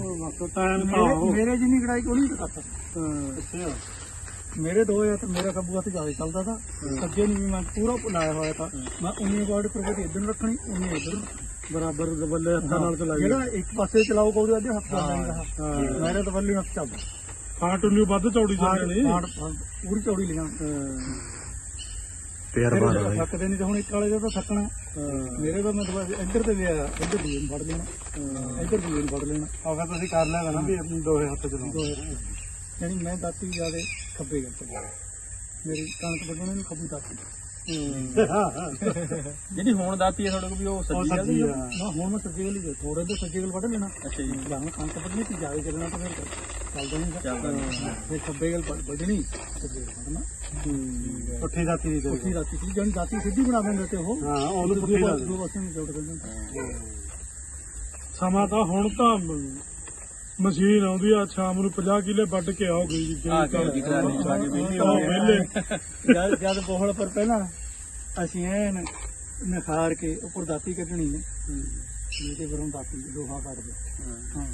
ਉਹ ਬਸ ਟਾਈਮ ਤਾਂ ਮੇਰੇ ਜਿੰਨੀ ਕਢਾਈ ਕੋਈ ਨਹੀਂ ਕਰਦਾ ਮੇਰੇ ਦੋ ਹੱਥ ਮੇਰਾ ਖੱਬੂ ਹੱਥ ਜ਼ਿਆਦਾ ਚੱਲਦਾ ਤਾਂ। ਸੱਜੇ ਨੂੰ ਵੀ ਮੈਂ ਪੂਰਾ ਭੁਲਾਇਆ ਹੋਇਆ ਤਾਂ। ਮੈਂ ਉਨੀ ਗੋਡ ਪ੍ਰਗਤੀ ਇਧਰ ਰੱਖਣੀ ਉਨੀ ਇਧਰ ਬਰਾਬਰ ਦਬੱਲੇ ਹੱਥਾਂ ਨਾਲ ਚਲਾਈ। ਜਿਹੜਾ ਇੱਕ ਪਾਸੇ ਚਲਾਓ ਕੋਈ ਅੱਧੇ ਹੱਥ ਚੱਲਦਾ ਰਹਾ ਮੇਰੇ ਤਾਂ ਵੱਲੀ ਹੱਥ ਚੱਲਦਾ। ਹਾਂ ਟੁੰਨੀ ਵੱਧ ਚੌੜੀ ਫਾੜ ਫਾੜ ਪੂਰੀ ਚੌੜੀ ਲਿਜਾਂ ਪਿਆਰ ਫਿਰ ਬਾਦ ਥੱਕਦੇ ਨਹੀਂ ਤੇ ਹੁਣ ਇੱਕ ਵਾਲੇ ਦਾ ਤਾਂ ਥੱਕਣਾ। ਮੇਰੇ ਤਾਂ ਮਤਲਬ ਇੱਧਰ ਤੇ ਵੀ ਆਇਆ ਇੱਧਰ ਵੀ ਇਹਨੂੰ ਫੜ ਲੈਣਾ। ਇੱਧਰ ਵੀ ਇਹਨੂੰ ਫੜ ਲੈਣਾ। ਆਗਾ ਤੁਸੀਂ ਕਰ ਲਿਆ ਨਾ ਵੀ ਆਪਣੀ ਦੋਹੇ ਹੱਥ ਚਲਾਓ। ਯਾਨੀ ਮੈਂ ਦਾਤੀ ਜਿਆਦੇ ਖੱਬੇ ਤੇ ਮੇਰੀ ਕਣਕ ਵੱਢਣੇ ਨੂੰ ਖੱਬੀ ਦਾਤੀ। ਜਿਹੜੀ ਹੁਣ ਦਾਤੀ ਹੈ ਤੁਹਾਡੇ ਕੋਲ ਵੀ ਉਹ ਸੱਜੀ ਆ ਨਾ ਹੁਣ ਮੈਂ ਸੱਜੇ ਗਲੀ ਦੇ ਥੋੜੇ ਦੇ ਸੱਜੇ ਗਲ ਵੱਢ ਲੈਣਾ। ਅੱਛਾ ਜੀ। ਜਾਂ ਕਣਕ ਵੱਢਣੀ ਤੇ ਜਾਵੇ ਚੱਲਣਾ ਤਾਂ ਫਿਰ ਚੱਲਦਾ ਨਹੀਂ ਚੱਲਦਾ ਫਿਰ ਖੱਬੇ ਗਲ ਵੱਢਣੀ ਸੱਜੇ ਗਲ ਵੱਢਣਾ। ਪੁੱਠੀ ਦਾਤੀ ਦੀ ਉੱਠੀ ਰਾਤੀ ਸੀ ਜਣ ਦਾਤੀ ਸਿੱਧੀ ਬਣਾ ਦਿੰਦੇ ਤੇ ਉਹ? ਹਾਂ ਉਹਨੂੰ ਪੁੱਠੀ ਦਾਤੀ ਦੂਏ ਪਾਸੇ ਨੂੰ ਜੋੜ ਦਿੰਦੇ। ਸਮਾਂ ਤਾਂ ਹੁਣ ਤਾਂ ਮ- ਮਸ਼ੀਨ ਆਉਂਦੀ ਆ ਸ਼ਾਮ ਨੂੰ 50 ਕਿਲੇ ਵੱਢ ਕੇ ਆਓ ਗਈ ਜੀ ਆ ਕੇ ਜੀ ਕਰਾ ਲਈ ਬਾਕੀ ਵਿਹਲੇ ਹੋ ਗਏ। ਜਦ ਜਦ ਬੋਹਲ ਪਰ ਪਹਿਲਾਂ ਅਸੀਂ ਐਨ ਨਖਾਰ ਕੇ ਉੱਪਰ ਦਾਤੀ ਕੱਢਣੀ ਹੈ। ਜਿਹਦੇ ਪਰੋਂ ਦਾਤੀ ਲੋਹਾ ਕੱਢਦੇ ਹਾਂ।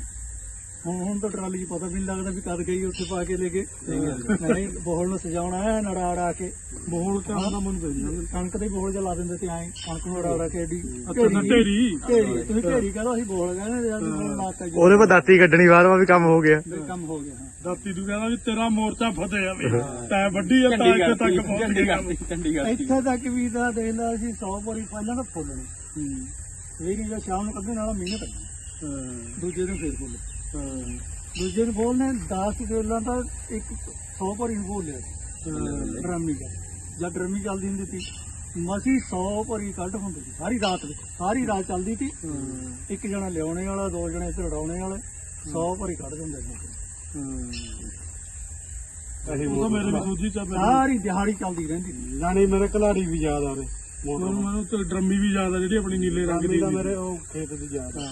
ਹੁਣ ਹੁਣ ਤਾਂ ਟਰਾਲੀ 'ਚ ਪਤਾ ਵੀ ਨਹੀਂ ਲੱਗਦਾ ਵੀ ਕਦ ਗਈ ਉੱਥੇ ਪਾ ਕੇ ਲੈ ਕੇ। ਨਹੀਂ ਬੋਹਲ ਨੂੰ ਸਜਾਉਣਾ ਹੈ ਨੜਾ ਅੜਾ ਕੇ। ਬੋਲ ਕੇ ਆਉਂਦਾ ਮੈਨੂੰ ਪੈਂਦਾ ਕਣਕ ਦੇ ਬੋਹਲ ਜਿਹਾ ਲਾ ਦਿੰਦੇ ਤੇ ਐਂ ਕਣਕ ਨੂੰ ਅੜਾ ਅੜਾ ਕੇ ਏਡੀ। ਤਾਂ ਢੇਰੀ। ਢੇਰੀ। ਤੁਸੀਂ ਢੇਰੀ ਕਹਦਾ ਅਸੀਂ ਬੋਲ ਕਹਿੰਦੇ ਲਾਤਾ ਜੀ। ਉਹਦੇ ਬਾਅਦ ਦਾਤੀ ਕੱਢਣੀ ਬਾਅਦ ਵਾ ਵੀ ਕੰਮ ਹੋ ਗਿਆ। ਕੰਮ ਹੋ ਗਿਆ ਹਾਂ। ਦਾਤੀ ਤੂੰ ਕਹਿੰਦਾ ਵੀ ਤੇਰਾ ਮੋਰਚਾ ਫਤਿਹ ਆ ਵੀ। ਤੈ ਵੱਡੀ ਆ ਤਾਂ ਇੱਥੇ ਤੱਕ ਪਹੁੰਚ ਗਿਆ। ਇੱਥੇ ਤੱਕ ਵੀ ਤਾਂ ਦੇਖ ਲਾ ਅਸੀਂ 100 ਵਾਰੀ ਪਹਿਲਾਂ ਤਾਂ ਫੁੱਲਣੇ ਸਵੇਰੇ ਜਾਂ ਸ਼ਾਮ ਨੂੰ ਕੱਢਣ ਵਾਲਾ ਮਹੀਨੇ ਤੱਕ ਦੂਜੇ ਦਿਨ ਫੇਰ ਫੁੱਲ। ਦੂਜੇ ਦਿਨ ਬੋਲਨੇ 10 ਕਿਲੋਆਂ ਤਾਂ ਇੱਕ 100 ਭਰੀ ਨੂੰ ਬੋਲ ਲਿਆ ਡਰਮੀ ਦਾ। ਜਦ ਡਰਮੀ ਚੱਲਦੀ ਹੁੰਦੀ ਸੀ। ਮਸੀ 100 ਭਰੀ ਕੱਢ ਹੁੰਦੀ ਸੀ ਸਾਰੀ ਰਾਤ ਵਿੱਚ। ਸਾਰੀ ਰਾਤ ਚੱਲਦੀ ਸੀ। ਇੱਕ ਜਣਾ ਲਿਆਉਣੇ ਵਾਲਾ ਦੋ ਜਣੇ ਉਡਾਉਣੇ ਵਾਲੇ। 100 ਭਰੀ ਕੱਢ ਦਿੰਦੇ ਸੀ। ਉਹ ਤਾਂ ਮੇਰੇ ਵੀ ਚ ਸਾਰੀ ਦਿਹਾੜੀ ਚੱਲਦੀ ਰਹਿੰਦੀ ਸੀ। ਜਾਨੀ ਮੇਰੇ ਕਲਾੜੀ ਵੀ ਯਾਦ ਆ ਰਹੇ। ਮੈਨੂੰ ਮੈਨੂੰ ਤੇ ਡਰਮੀ ਵੀ ਯਾਦ ਆ ਜਿਹੜੀ ਆਪਣੀ ਨੀਲੇ ਰੰਗ ਦੀ ਮੇਰੇ ਉਹ ਖੇਤ ਦੀ ਯਾਦ ਆ।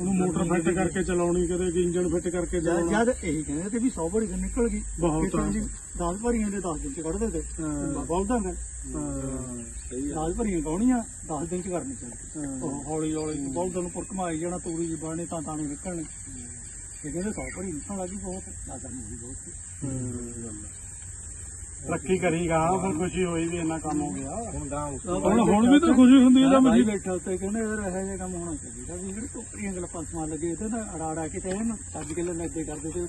ਉਹਨੂੰ ਮੋਟਰ ਫਿੱਟ ਕਰਕੇ ਚਲਾਉਣੀ ਕਦੇ ਇੰਜਨ ਫਿੱਟ ਕਰਕੇ ਜਦ ਚਲਾਉਣਾ। ਜਦ ਇਹੀ ਕਹਿੰਦੇ ਤੇ ਵੀ 100 ਭਰੀ ਤਾਂ ਨਿਕਲ ਗਈ। ਬਹੁਤ ਆ। 10 ਭਰੀਆਂ ਦੇ 10 ਦਿਨ ਚ ਕੱਢਦੇ ਤੇ ਬੋਲਦਾ ਨੇ। 10 ਭਰੀਆਂ ਗਾਉਣੀਆਂ 10 ਦਿਨ ਚ ਕਰਨੀ ਚਾਹੀਦੀ। ਉਹ ਹੌਲੀ ਹੌਲੀ ਬੋਲਦਾ ਨੂੰ ਪੁਰਕ ਮਾਰੀ ਜਾਣਾ ਤੂੜੀ ਜੀ ਬਾਣੇ ਤਾਂ ਤਾਣੇ ਨਿਕਲਣੇ ਇਹ ਕਹਿੰਦੇ 100 ਭਰੀ ਨਿਕਲਣ ਲੱਗੀ ਬਹੁਤ। ਨਾ ਕਰਨੀ ਸੀ ਬਹੁਤ। ਤਰੱਕੀ ਕਰੀਗਾ ਫਿਰ ਖੁਸ਼ੀ ਹੋਈ ਵੀ ਇੰਨਾ ਕੰਮ ਹੋ ਗਿਆ। ਹੁਣ ਤਾਂ ਹੁਣ ਵੀ ਤਾਂ ਖੁਸ਼ੀ ਹੁੰਦੀ ਇਹਦਾ ਭਾਈ ਮੈਨੂੰ ਬੈਠਾ ਉੱਤੇ ਕਹਿੰਦੇ ਯਾਰ ਇਹੋ ਜਿਹਾ ਕੰਮ ਹੋਣਾ ਚਾਹੀਦਾ ਵੀ ਜਿਹੜੇ ਟੋਕਰੀਆਂ ਗਲਪਾਂ ਸਮਾਨ ਲੱਗੇ ਤੇ ਨਾ ਅੜਾ ਅੜਾ ਕੇ ਤੇ ਇਹਨੂੰ ਸੱਜ ਕੇ ਲੱਗੇ ਕਰਦੇ ਤੇ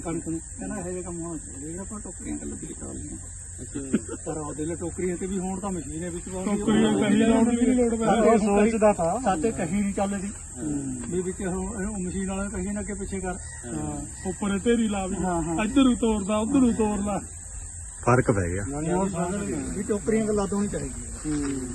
ਕਣਕ ਨੂੰ। ਕਹਿੰਦਾ ਇਹੋ ਜਿਹਾ ਕੰਮ ਹੋਣਾ ਚਾਹੀਦਾ ਜਿਹੜਾ ਆਪਾਂ ਟੋਕਰੀਆਂ ਗੱਲ ਦੀ ਕਰਾਉਂਦੇ ਪਰ ਉਹਦੇ ਲਈ ਟੋਕਰੀਆਂ ਤੇ ਵੀ ਹੁਣ ਤਾਂ ਮਸ਼ੀਨੇ ਵਿੱਚ ਪਾਉਂਦੀ ਟੋਕਰੀਆਂ ਕਹੀ ਲਾਉਣ ਦੀ ਵੀ ਨਹੀਂ ਲੋੜ ਸੋਚਦਾ ਥਾ ਸਾਡੇ ਕਹੀ ਨਹੀਂ ਚੱਲਦੀ। ਵੀ ਵਿੱਚ ਉਹ ਮਸ਼ੀਨ ਵਾਲਾ ਕਹੀ ਨਾ ਅੱਗੇ ਪਿੱਛੇ ਕਰ। ਉੱਪਰ ਢੇਰੀ ਲਾ ਵੀ। ਹਾਂ, ਹਾਂ। ਇੱਧਰ ਨੂੰ ਤੋੜਦਾ ਉੱਧਰ ਨੂੰ ਤੋੜਦਾ ਫ਼ਰਕ ਪੈ ਗਿਆ। ਵੀ ਟੋਕਰੀਆਂ ਗੱਲਾਂ ਤੋਂ ਨਹੀਂ ਚਾਹੀਦੀਆਂ।